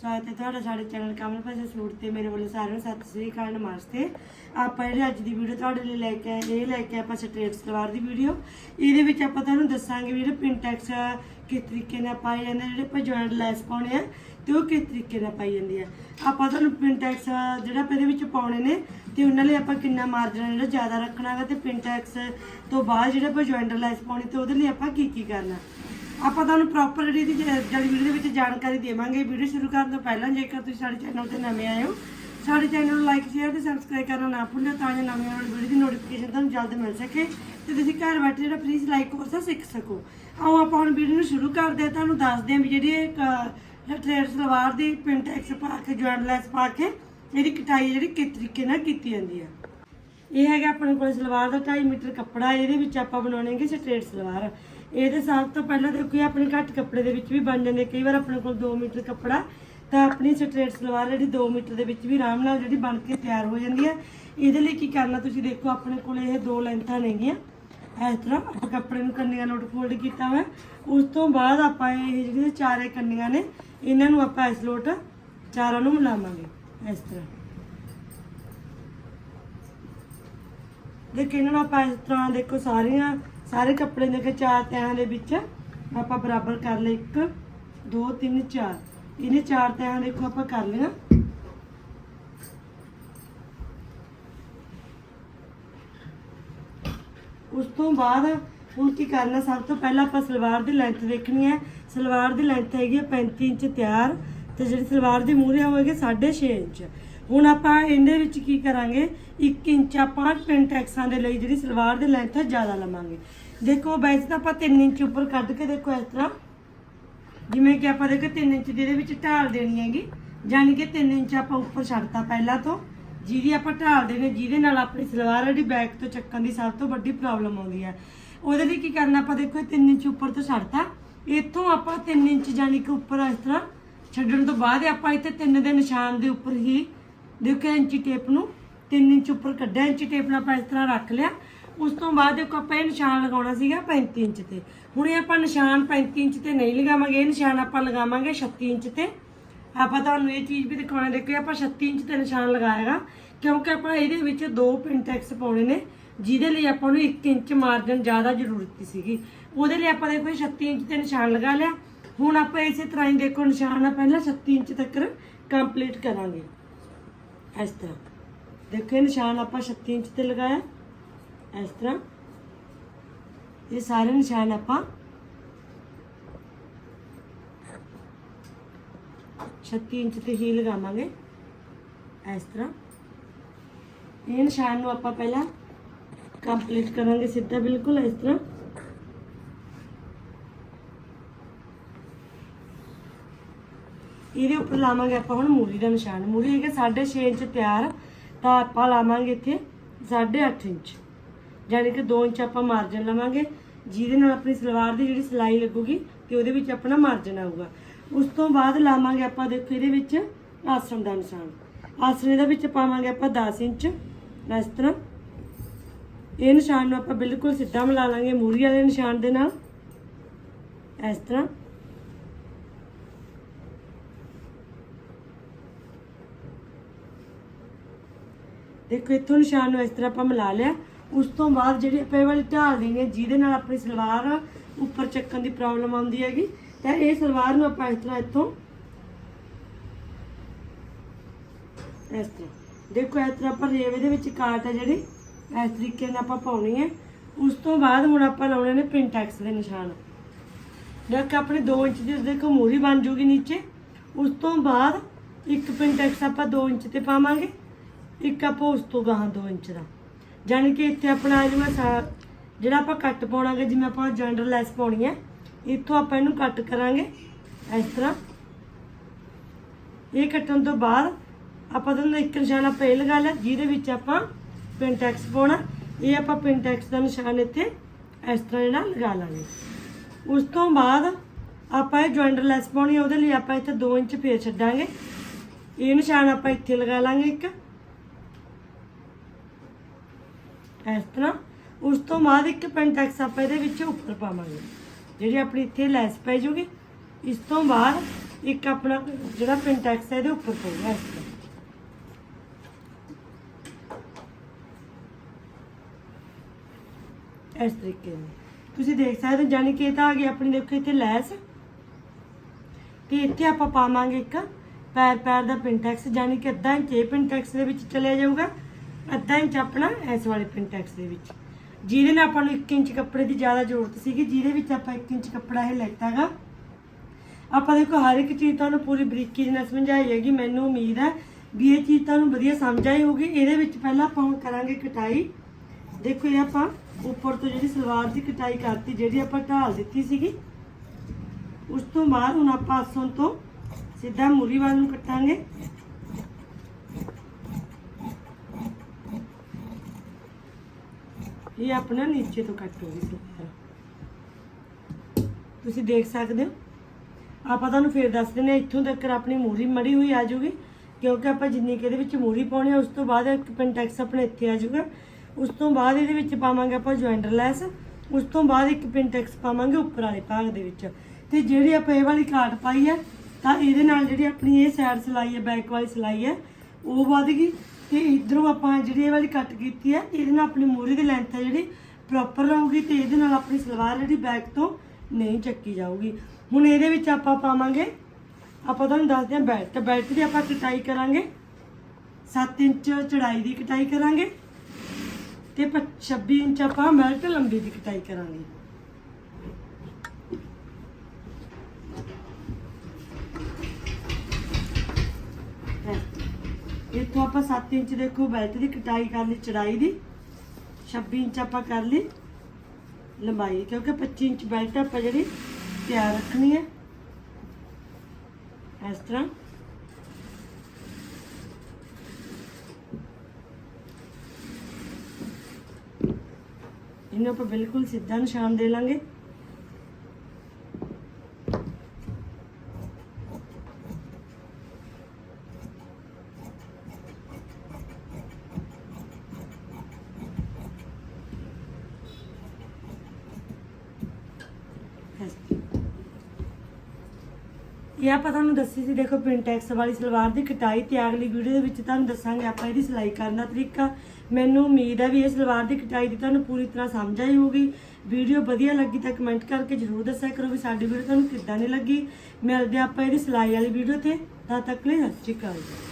ਸਵਾਗਤ ਹੈ ਤੁਹਾਡਾ ਸਾਡੇ ਚੈਨਲ ਕਮਲ ਭਾਸ਼ਾ ਸੂਟ ਤੇ। ਮੇਰੇ ਵੱਲੋਂ ਸਾਰਿਆਂ ਨੂੰ ਸਤਿ ਸ੍ਰੀ ਅਕਾਲ, ਨਮਸਤੇ। ਆਪਾਂ ਜਿਹੜੀ ਅੱਜ ਦੀ ਵੀਡੀਓ ਤੁਹਾਡੇ ਲਈ ਲੈ ਕੇ ਆਏ, ਇਹ ਲੈ ਕੇ ਆਪਾਂ ਸਟ੍ਰੇਟ ਸਲਵਾਰ ਦੀ ਵੀਡੀਓ। ਇਹਦੇ ਵਿੱਚ ਆਪਾਂ ਤੁਹਾਨੂੰ ਦੱਸਾਂਗੇ ਵੀ ਜਿਹੜੇ ਪਿੰਟੈਕਸ ਕਿਸ ਤਰੀਕੇ ਨਾਲ ਪਾਏ ਜਾਂਦੇ ਜਿਹੜੇ ਆਪਾਂ ਜੁਆਇੰਟ ਲੈਸ ਪਾਉਣੇ ਆ, ਤੇ ਉਹ ਕਿਸ ਤਰੀਕੇ ਨਾਲ ਪਾਈ ਜਾਂਦੀ ਆ। ਆਪਾਂ ਤੁਹਾਨੂੰ ਪਿੰਟੈਕਸ ਜਿਹੜਾ ਆਪਾਂ ਇਹਦੇ ਵਿੱਚ ਪਾਉਣੇ ਨੇ, ਤੇ ਉਹਨਾਂ ਲਈ ਆਪਾਂ ਕਿੰਨਾ ਮਾਰਜਨ ਜਿਹੜਾ ਜ਼ਿਆਦਾ ਰੱਖਣਾ ਹੈਗਾ ਤੇ ਪਿੰਟੈਕਸ ਤੋਂ ਬਾਅਦ ਜਿਹੜਾ ਆਪਾਂ ਜੁਆਇੰਟ ਲੈਸ ਪਾਉਣੀ, ਤੇ ਉਹਦੇ ਲਈ ਆਪਾਂ ਕੀ ਕੀ ਕਰਨਾ। ਆਪਾਂ ਤੁਹਾਨੂੰ ਪ੍ਰੋਪਰ ਜਿਹੜੀ ਦੀ ਜਿਹੜੀ ਵੀਡੀਓ ਦੇ ਵਿੱਚ ਜਾਣਕਾਰੀ ਦੇਵਾਂਗੇ। ਵੀਡੀਓ ਸ਼ੁਰੂ ਕਰਨ ਤੋਂ ਪਹਿਲਾਂ ਜੇਕਰ ਤੁਸੀਂ ਸਾਡੇ ਚੈਨਲ ਤੇ ਨਵੇਂ ਆਏ ਹੋ, ਸਾਡੇ ਚੈਨਲ ਨੂੰ ਲਾਈਕ ਸ਼ੇਅਰ ਤੇ ਸਬਸਕ੍ਰਾਈਬ ਕਰਨਾ ਨਾ ਭੁੱਲਿਓ ਤਾਂ ਜੋ ਨਵੀਂ ਆਉਣ ਵੀਡੀਓ ਦੀ ਨੋਟੀਫਿਕੇਸ਼ਨ ਤੁਹਾਨੂੰ ਜਲਦ ਮਿਲ ਸਕੇ ਤੇ ਤੁਸੀਂ ਘਰ ਬੈਠੇ ਜਿਹੜਾ ਫ੍ਰੀ ਸਿਲਾਈ ਕੋਰਸ ਸਿੱਖ ਸਕੋ। ਆਓ ਆਪਾਂ ਹੁਣ ਵੀਡੀਓ ਨੂੰ ਸ਼ੁਰੂ ਕਰਦੇ ਹਾਂ। ਤੁਹਾਨੂੰ ਦੱਸਦੇ ਹਾਂ ਵੀ ਜਿਹੜੀ ਇਹ ਕ ਟ੍ਰੇਡ ਸਲਵਾਰ ਦੀ ਪਿੰਟੈਕਸ ਪਾ ਕੇ ਜੁਆਇੰਟ ਲੈਸ ਪਾ ਕੇ ਇਹਦੀ ਕਟਾਈ ਜਿਹੜੀ ਕਿਸ ਤਰੀਕੇ ਨਾਲ ਕੀਤੀ ਜਾਂਦੀ ਹੈ ਇਹ ਹੈਗਾ ਆਪਣੇ ਕੋਲ ਸਲਵਾਰ ਦਾ 2.5 ਮੀਟਰ ਕੱਪੜਾ। ਇਹਦੇ ਵਿੱਚ ਆਪਾਂ ਬਣਾਉਣੇਗੇ ਸਟ੍ਰੇਟ ਸਲਵਾਰ। ਇਹਦੇ ਸਭ ਤੋਂ ਪਹਿਲਾਂ ਦੇਖੋ ਇਹ ਆਪਣੇ ਘੱਟ ਕੱਪੜੇ ਦੇ ਵਿੱਚ ਵੀ ਬਣ ਜਾਂਦੇ ਕਈ ਵਾਰ ਆਪਣੇ ਕੋਲ 2 ਮੀਟਰ ਕੱਪੜਾ, ਤਾਂ ਆਪਣੀ ਸਟ੍ਰੇਟ ਸਲਵਾਰ ਜਿਹੜੀ 2 ਮੀਟਰ ਦੇ ਵਿੱਚ ਵੀ ਆਰਾਮ ਨਾਲ ਜਿਹੜੀ ਬਣ ਕੇ ਤਿਆਰ ਹੋ ਜਾਂਦੀ ਹੈ ਇਹਦੇ ਲਈ ਕੀ ਕਰਨਾ ਤੁਸੀਂ ਦੇਖੋ, ਆਪਣੇ ਕੋਲ ਇਹ ਦੋ ਲੈਂਥਾਂ ਨੇਗੀਆਂ। ਇਸ ਤਰ੍ਹਾਂ ਆਪਾਂ ਕੱਪੜੇ ਨੂੰ ਕੰਨੀਆਂ ਨੋਟ ਫੋਲਡ ਕੀਤਾ ਹੋਇਆ। ਉਸ ਤੋਂ ਬਾਅਦ ਆਪਾਂ ਇਹ ਜਿਹੜੀਆਂ ਚਾਰੇ ਕੰਨੀਆਂ ਨੇ, ਇਹਨਾਂ ਨੂੰ ਆਪਾਂ ਇਸ ਲੋਟ ਚਾਰਾਂ ਨੂੰ ਮਿਲਾਵਾਂਗੇ। ਇਸ ਤਰ੍ਹਾਂ। ਦੇਖੋ, ਇਹਨਾਂ ਨੂੰ ਆਪਾਂ ਇਸ ਤਰ੍ਹਾਂ ਦੇਖੋ ਸਾਰੀਆਂ ਸਾਰੇ ਕੱਪੜੇ ਦੇ ਚਾਰ ਤਹਿਾਂ ਦੇ ਵਿੱਚ ਆਪਾਂ ਬਰਾਬਰ ਕਰ ਲਏ 1 2 3 4 ਇਹਨੇ ਚਾਰ ਤਹਿਾਂ ਦੇਖੋ ਆਪਾਂ ਕਰ ਲਿਆ ਉਸ ਤੋਂ ਬਾਅਦ ਹੁਣ ਕੀ ਕਰਨਾ, ਸਭ ਤੋਂ ਪਹਿਲਾਂ ਆਪਾਂ ਸਲਵਾਰ ਦੀ ਲੈਂਥ ਦੇਖਣੀ ਹੈ। ਸਲਵਾਰ ਦੀ ਲੈਂਥ ਹੈਗੀ ਹੈ 35 ਇੰਚ ਤਿਆਰ ਤੇ ਜਿਹੜੀ ਸਲਵਾਰ ਦੀ ਮੂਹਰੇ ਹੋਵੇਗੀ 6.5 ਇੰਚ। ਹੁਣ ਆਪਾਂ ਇਹਦੇ ਵਿੱਚ ਕੀ ਕਰਾਂਗੇ? 1 ਇੰਚ ਆਪਾਂ ਪਿੰਟੈਕਸਾਂ ਦੇ ਲਈ ਜਿਹੜੀ ਸਲਵਾਰ ਦੀ ਲੈਂਥ ਹੈ, ਜ਼ਿਆਦਾ ਲਵਾਂਗੇ। ਦੇਖੋ, ਵੈਸੇ ਤਾਂ ਆਪਾਂ 3 ਇੰਚ ਉੱਪਰ ਕੱਢ ਕੇ ਦੇਖੋ ਇਸ ਤਰ੍ਹਾਂ। ਜਿਵੇਂ ਕਿ ਆਪਾਂ ਦੇਖੋ 3 ਇੰਚ ਦੇ ਇਹਦੇ ਵਿੱਚ ਢਾਲ ਦੇਣੀ ਹੈਗੀ। ਯਾਨੀ ਕਿ 3 ਇੰਚ ਆਪਾਂ ਉੱਪਰ ਛੱਡਤਾ ਪਹਿਲਾਂ ਤੋਂ। ਜਿਹਦੀ ਆਪਾਂ ਢਾਲਦੇ ਨੇ ਜਿਹਦੇ ਨਾਲ ਆਪਣੀ ਸਲਵਾਰ ਜਿਹੜੀ ਬੈਕ ਤੋਂ ਚੱਕਣ ਦੀ ਸਭ ਤੋਂ ਵੱਡੀ ਪ੍ਰੋਬਲਮ ਆਉਂਦੀ ਹੈ। ਉਹਦੇ ਲਈ ਕੀ ਕਰਨਾ, ਆਪਾਂ ਦੇਖੋ 3 ਇੰਚ ਉੱਪਰ ਤੋਂ ਛੱਡਤਾ। ਇੱਥੋਂ ਆਪਾਂ 3 ਇੰਚ ਯਾਨੀ ਕਿ ਉੱਪਰ ਇਸ ਤਰ੍ਹਾਂ ਛੱਡਣ ਤੋਂ ਬਾਅਦ ਆਪਾਂ ਇੱਥੇ 3 ਦੇ ਨਿਸ਼ਾਨ ਦੇ ਉੱਪਰ ਹੀ ਦੇਖੋ ਇੰਚੀ ਟੇਪ ਨੂੰ 3 ਇੰਚ ਉੱਪਰ ਕੱਢਿਆ, ਇੰਚੀ ਟੇਪ ਨਾਲ ਆਪਾਂ ਇਸ ਤਰ੍ਹਾਂ ਰੱਖ ਲਿਆ। ਉਸ ਤੋਂ ਬਾਅਦ ਦੇਖੋ ਆਪਾਂ ਇਹ ਨਿਸ਼ਾਨ ਲਗਾਉਣਾ ਸੀਗਾ 35 ਇੰਚ ਤੇ। ਹੁਣ ਇਹ ਆਪਾਂ ਨਿਸ਼ਾਨ 35 ਇੰਚ ਤੇ ਨਹੀਂ ਲਗਾਵਾਂਗੇ, ਇਹ ਨਿਸ਼ਾਨ ਆਪਾਂ ਲਗਾਵਾਂਗੇ 36 ਇੰਚ ਤੇ। ਆਪਾਂ ਤੁਹਾਨੂੰ ਇਹ ਚੀਜ਼ ਵੀ ਦਿਖਾਉਣਾ, ਦੇਖੋ ਆਪਾਂ 36 ਇੰਚ ਤੇ ਨਿਸ਼ਾਨ ਲਗਾਏਗਾ ਕਿਉਂਕਿ ਆਪਾਂ ਇਹਦੇ ਵਿੱਚ ਦੋ ਪਿੰਟੈਕਸ ਪਾਉਣੇ ਨੇ, ਜਿਹਦੇ ਲਈ ਆਪਾਂ ਨੂੰ 1 ਇੰਚ ਮਾਰਜਨ ਜ਼ਿਆਦਾ ਜ਼ਰੂਰਤ ਸੀਗੀ। ਉਹਦੇ ਲਈ ਆਪਾਂ ਦੇਖੋ 36 ਇੰਚ ਤੇ ਨਿਸ਼ਾਨ ਲਗਾ ਲਿਆ। ਹੁਣ ਆਪਾਂ ਇਸੇ ਤਰ੍ਹਾਂ ਹੀ ਦੇਖੋ ਨਿਸ਼ਾਨ ਆ, ਪਹਿਲਾਂ 36 ਇੰਚ ਤੱਕ ਕੰਪਲੀਟ ਕਰਾਂਗੇ। ਇਸ ਤਰ੍ਹਾਂ। ਦੇਖੋ, ਇਹ ਨਿਸ਼ਾਨ ਆਪਾਂ 36 ਇੰਚ ਤੇ ਲਗਾਇਆ। ਇਸ ਤਰ੍ਹਾਂ। ਇਹ ਸਾਰੇ ਨਿਸ਼ਾਨ ਆਪਾਂ 36 ਇੰਚ ਤੇ ਹੀ ਲਗਾਵਾਂਗੇ। ਇਸ ਤਰ੍ਹਾਂ। ਇਹ ਨਿਸ਼ਾਨ ਨੂੰ ਆਪਾਂ ਪਹਿਲਾਂ ਕੰਪਲੀਟ ਕਰਾਂਗੇ ਸਿੱਧਾ, ਬਿਲਕੁਲ ਇਸ ਤਰ੍ਹਾਂ। ਇਹਦੇ ਉੱਪਰ ਲਾਵਾਂਗੇ ਆਪਾਂ ਹੁਣ ਮੂਰੀ ਦਾ ਨਿਸ਼ਾਨ। ਮੂਰੀ ਹੈਗਾ 6.5 ਇੰਚ ਤਿਆਰ, ਤਾਂ ਆਪਾਂ ਲਾਵਾਂਗੇ ਇੱਥੇ 8.5 ਇੰਚ। ਯਾਨੀ ਕਿ 2 ਇੰਚ ਆਪਾਂ ਮਾਰਜਨ ਲਵਾਂਗੇ, ਜਿਹਦੇ ਨਾਲ ਆਪਣੀ ਸਲਵਾਰ ਦੀ ਜਿਹੜੀ ਸਿਲਾਈ ਲੱਗੂਗੀ ਤੇ ਉਹਦੇ ਵਿੱਚ ਆਪਣਾ ਮਾਰਜਨ ਆਊਗਾ। ਉਸ ਤੋਂ ਬਾਅਦ ਲਾਵਾਂਗੇ ਆਪਾਂ ਦੇਖੋ ਇਹਦੇ ਵਿੱਚ ਆਸਣ ਦਾ ਨਿਸ਼ਾਨ। ਆਸਣ ਦੇ ਵਿੱਚ ਪਾਵਾਂਗੇ ਆਪਾਂ 10 ਇੰਚ। ਇਸ ਤਰ੍ਹਾਂ ਇਹ ਨਿਸ਼ਾਨ ਨੂੰ ਆਪਾਂ ਬਿਲਕੁਲ ਸਿੱਧਾ ਮਿਲਾ ਲਾਂਗੇ ਮੂਰੀ ਵਾਲੇ ਨਿਸ਼ਾਨ ਦੇ ਨਾਲ। ਇਸ ਤਰ੍ਹਾਂ ਦੇਖੋ ਇੱਥੋਂ ਨਿਸ਼ਾਨ ਨੂੰ ਇਸ ਤਰ੍ਹਾਂ ਆਪਾਂ ਮਿਲਾ ਲਿਆ। ਉਸ ਤੋਂ ਬਾਅਦ ਜਿਹੜੀ ਆਪਾਂ ਇਹ ਵਾਲੀ ਢਾਲ ਦੇਣੀ ਹੈ, ਜਿਹਦੇ ਨਾਲ ਆਪਣੀ ਸਲਵਾਰ ਉੱਪਰ ਚੱਕਣ ਦੀ ਪ੍ਰੋਬਲਮ ਆਉਂਦੀ ਹੈਗੀ, ਤਾਂ ਇਹ ਸਲਵਾਰ ਨੂੰ ਆਪਾਂ ਇਸ ਤਰ੍ਹਾਂ ਇੱਥੋਂ ਇਸ ਤਰ੍ਹਾਂ। ਦੇਖੋ ਇਸ ਤਰ੍ਹਾਂ ਆਪਾਂ ਰੇਵੇ ਦੇ ਵਿੱਚ ਕਾਟ ਹੈ ਜਿਹੜੀ, ਇਸ ਤਰੀਕੇ ਨਾਲ ਆਪਾਂ ਪਾਉਣੀ ਹੈ। ਉਸ ਤੋਂ ਬਾਅਦ ਹੁਣ ਆਪਾਂ ਲਾਉਣੇ ਨੇ ਪਿੰਟੈਕਸ ਦੇ ਨਿਸ਼ਾਨ। ਦੇਖੋ ਆਪਣੇ 2 ਇੰਚ ਦੀ, ਦੇਖੋ ਮੂਰੀ ਬਣ ਜੂਗੀ ਨੀਚੇ। ਉਸ ਤੋਂ ਬਾਅਦ ਇੱਕ ਪਿੰਟੈਕਸ ਆਪਾਂ 2 ਇੰਚ ਤੇ ਪਾਵਾਂਗੇ। ਇੱਕ ਆਪਾਂ ਉਸ ਤੋਂ ਗਾਹਾਂ 2 ਇੰਚ ਦਾ। ਜਾਣੀ ਕਿ ਇੱਥੇ ਆਪਣਾ ਜਿਵੇਂ ਸਾ- ਜਿਹੜਾ ਆਪਾਂ ਕੱਟ ਪਾਉਣਾਗੇ, ਜਿਵੇਂ ਆਪਾਂ ਜੈਂਡਰ ਲੈਸ ਪਾਉਣੀ ਹੈ, ਇੱਥੋਂ ਆਪਾਂ ਇਹਨੂੰ ਕੱਟ ਕਰਾਂਗੇ, ਇਸ ਤਰ੍ਹਾਂ। ਇਹ ਕੱਟਣ ਤੋਂ ਬਾਅਦ ਆਪਾਂ ਤੁਹਾਨੂੰ ਇੱਕ ਨਿਸ਼ਾਨ ਆਪਾਂ ਇਹ ਲਗਾ ਲਿਆ, ਜਿਹਦੇ ਵਿੱਚ ਆਪਾਂ ਪਿੰਟੈਕਸ ਪਾਉਣਾ। ਇਹ ਆਪਾਂ ਪਿੰਟੈਕਸ ਦਾ ਨਿਸ਼ਾਨ ਇੱਥੇ ਇਸ ਤਰ੍ਹਾਂ ਜਿਹੜਾ ਲਗਾ ਲਾਂਗੇ। ਉਸ ਤੋਂ ਬਾਅਦ ਆਪਾਂ ਇਹ ਜੁਆਇੰਟਰ ਲੈਸ ਪਾਉਣੀ ਹੈ, ਉਹਦੇ ਲਈ ਆਪਾਂ ਇੱਥੇ 2 ਇੰਚ ਫੇਰ ਛੱਡਾਂਗੇ। ਇਹ ਨਿਸ਼ਾਨ ਆਪਾਂ ਇੱਥੇ ਲਗਾ ਲਾਂਗੇ ਇੱਕ। ਇਸ ਤਰ੍ਹਾਂ ਉਸ ਤੋਂ ਬਾਅਦ ਇੱਕ ਪੈਂਟੈਕਸ ਆਪਾਂ ਇਹਦੇ ਵਿੱਚ ਉੱਪਰ ਪਾਵਾਂਗੇ। ਜਿਹੜੀ ਆਪਣੀ ਇੱਥੇ ਲੈਸ ਪੈ ਜੂਗੀ, ਇਸ ਤੋਂ ਬਾਅਦ ਇੱਕ ਆਪਣਾ ਜਿਹੜਾ ਪਿੰਟੈਕਸ ਹੈ ਇਹਦੇ ਉੱਪਰ ਪਊਗਾ ਇਸ ਤਰ੍ਹਾਂ। ਇਸ ਤਰੀਕੇ ਨਾਲ। ਤੁਸੀਂ ਦੇਖ ਸਕਦੇ ਹੋ ਜਾਨੀ ਕਿ ਇਹ ਤਾਂ ਆ ਗਈ ਆਪਣੀ, ਦੇਖੋ ਇੱਥੇ ਲੈਸ। ਤੇ ਇੱਥੇ ਆਪਾਂ ਪਾਵਾਂਗੇ ਇੱਕ ਪੈਰ ਪੈਰ ਦਾ ਪਿੰਟੈਕਸ ਜਾਨੀ ਕਿ ਅੱਧਾ ਇੰਚ ਇਹ ਪਿੰਟੈਕਸ ਦੇ ਵਿੱਚ ਚਲਿਆ ਜਾਊਗਾ। ਅੱਧਾ ਇੰਚ ਆਪਣਾ ਇਸ ਵਾਲੇ ਪਿੰਟੈਕਸ ਦੇ ਵਿੱਚ। ਜਿਹਦੇ ਨਾਲ ਆਪਾਂ ਨੂੰ 1 ਇੰਚ ਕੱਪੜੇ ਦੀ ਜ਼ਿਆਦਾ ਜ਼ਰੂਰਤ ਸੀਗੀ, ਜਿਹਦੇ ਵਿੱਚ ਆਪਾਂ 1 ਇੰਚ ਕੱਪੜਾ ਇਹ ਲੈਤਾਗਾ। ਆਪਾਂ ਦੇਖੋ, ਹਰ ਇੱਕ ਚੀਜ਼ ਤੁਹਾਨੂੰ ਪੂਰੀ ਬਰੀਕੀ ਦੇ ਨਾਲ ਸਮਝਾਈ ਹੈਗੀ ਮੈਨੂੰ ਉਮੀਦ ਹੈ ਵੀ ਇਹ ਚੀਜ਼ ਤੁਹਾਨੂੰ ਵਧੀਆ ਸਮਝ ਆਈ ਹੋਊਗੀ। ਇਹਦੇ ਵਿੱਚ ਪਹਿਲਾਂ ਆਪਾਂ ਹੁਣ ਕਰਾਂਗੇ ਕਟਾਈ। ਦੇਖੋ, ਇਹ ਆਪਾਂ ਉੱਪਰ ਤੋਂ ਜਿਹੜੀ ਸਲਵਾਰ ਦੀ ਕਟਾਈ ਕਰਤੀ, ਜਿਹੜੀ ਆਪਾਂ ਢਾਲ ਦਿੱਤੀ ਸੀਗੀ, ਉਸ ਤੋਂ ਬਾਅਦ ਹੁਣ ਆਪਾਂ ਆਸਣ ਤੋਂ ਸਿੱਧਾ ਮੂਰੀ ਵਾਲ ਨੂੰ ਕੱਟਾਂਗੇ। ਇਹ ਆਪਣਾ ਨੀਚੇ ਤੋਂ ਕੱਟ ਹੋਗੀ ਸਲਵਾਰ ਤੁਸੀਂ ਦੇਖ ਸਕਦੇ ਹੋ। ਆਪਾਂ ਤੁਹਾਨੂੰ ਫੇਰ ਦੱਸ ਦਿੰਦੇ ਹਾਂ, ਇੱਥੋਂ ਤੱਕ ਆਪਣੀ ਮੂਰੀ ਮੜੀ ਹੋਈ ਆ ਜਾਊਗੀ, ਕਿਉਂਕਿ ਆਪਾਂ ਜਿੰਨੀ ਕਿ ਇਹਦੇ ਵਿੱਚ ਮੂਰੀ ਪਾਉਣੀ ਆ, ਉਸ ਤੋਂ ਬਾਅਦ ਇੱਕ ਪਿੰਟੈਕਸ ਆਪਣੇ ਇੱਥੇ ਆ ਜਾਊਗਾ। ਉਸ ਤੋਂ ਬਾਅਦ ਇਹਦੇ ਵਿੱਚ ਪਾਵਾਂਗੇ ਆਪਾਂ ਜੁਆਇੰਟਰ ਲੈਸ ਉਸ ਤੋਂ ਬਾਅਦ ਇੱਕ ਪਿੰਟੈਕਸ ਪਾਵਾਂਗੇ ਉੱਪਰ ਵਾਲੇ ਭਾਗ ਦੇ ਵਿੱਚ। ਤੇ ਜਿਹੜੀ ਆਪਾਂ ਇਹ ਵਾਲੀ ਕਾਟ ਪਾਈ ਹੈ ਤਾਂ ਇਹਦੇ ਨਾਲ ਜਿਹੜੀ ਆਪਣੀ ਇਹ ਸਾਈਡ ਸਿਲਾਈ ਹੈ ਬੈਕ ਵਾਲੀ ਸਿਲਾਈ ਹੈ ਉਹ ਵੱਧ ਗਈ। ਤੇ ਇਧਰੋਂ ਆਪਾਂ ਜਿਹੜੀ ਇਹ ਵਾਲੀ ਕੱਟ ਕੀਤੀ ਹੈ, ਇਹਦੇ ਨਾਲ ਆਪਣੀ ਮੂਰੀ ਦੀ ਲੈਂਥ ਹੈ ਜਿਹੜੀ ਪ੍ਰੋਪਰ ਰਹੂਗੀ ਤੇ ਇਹਦੇ ਨਾਲ ਆਪਣੀ ਸਲਵਾਰ ਜਿਹੜੀ ਬੈਕ ਤੋਂ ਨਹੀਂ ਚੱਕੀ ਜਾਊਗੀ। ਹੁਣ ਇਹਦੇ ਵਿੱਚ ਆਪਾਂ ਪਾਵਾਂਗੇ, ਆਪਾਂ ਤੁਹਾਨੂੰ ਦੱਸਦੇ ਹਾਂ ਬੈਲਟ ਬੈਲਟ ਦੀ ਆਪਾਂ ਕਟਾਈ ਕਰਾਂਗੇ। 7 ਇੰਚ ਚੜਾਈ ਦੀ ਕਟਾਈ ਕਰਾਂਗੇ। ਤੇ ਪ- 26 ਇੰਚ ਆਪਾਂ ਬੈਲਟ ਲੰਬੀ ਦੀ ਕਟਾਈ ਕਰਾਂਗੇ। ਇੱਥੋਂ ਆਪਾਂ 7 ਇੰਚ ਦੇਖੋ ਬੈਲਟ ਦੀ ਕਟਾਈ ਕਰ ਲਈ, ਚੜਾਈ ਦੀ। 26 ਇੰਚ ਆਪਾਂ ਕਰ ਲਈ ਲੰਬਾਈ, ਕਿਉਂਕਿ 25 ਇੰਚ ਬੈਲਟ ਆਪਾਂ ਜਿਹੜੀ ਤਿਆਰ ਰੱਖਣੀ ਹੈ। ਇਸ ਤਰ੍ਹਾਂ। ਇਹਨੂੰ ਆਪਾਂ ਬਿਲਕੁਲ ਸਿੱਧਾ ਨਿਸ਼ਾਨ ਦੇ ਲਾਂਗੇ ਇਸ ਇਹ ਆਪਾਂ ਤੁਹਾਨੂੰ ਦੱਸੀ ਸੀ, ਦੇਖੋ ਪ੍ਰਿੰਟੈਕਸ ਵਾਲੀ ਸਲਵਾਰ ਦੀ ਕਟਾਈ ਤੇ ਅਗਲੀ ਵੀਡੀਓ ਦੇ ਵਿੱਚ ਤੁਹਾਨੂੰ ਦੱਸਾਂਗੇ ਆਪਾਂ ਇਹਦੀ ਸਿਲਾਈ ਕਰਨ ਦਾ ਤਰੀਕਾ। ਮੈਨੂੰ ਉਮੀਦ ਹੈ ਵੀ ਇਹ ਸਲਵਾਰ ਦੀ ਕਟਾਈ ਦੀ ਤੁਹਾਨੂੰ ਪੂਰੀ ਤਰ੍ਹਾਂ ਸਮਝ ਆਈ ਹੋਊਗੀ। ਵੀਡੀਓ ਵਧੀਆ ਲੱਗੀ ਤਾਂ ਕਮੈਂਟ ਕਰਕੇ ਜਰੂਰ ਦੱਸਿਆ ਕਰੋ ਵੀ ਸਾਡੀ ਵੀਡੀਓ ਤੁਹਾਨੂੰ ਕਿੱਦਾਂ ਦੀ ਲੱਗੀ। ਮਿਲਦੇ ਆਪਾਂ ਇਹਦੀ ਸਿਲਾਈ ਵਾਲੀ ਵੀਡੀਓ ਤੇ। ਤਦ ਤੱਕ ਲਈ ਸਤਿ ਸ਼੍ਰੀ ਅਕਾਲ ਜੀ।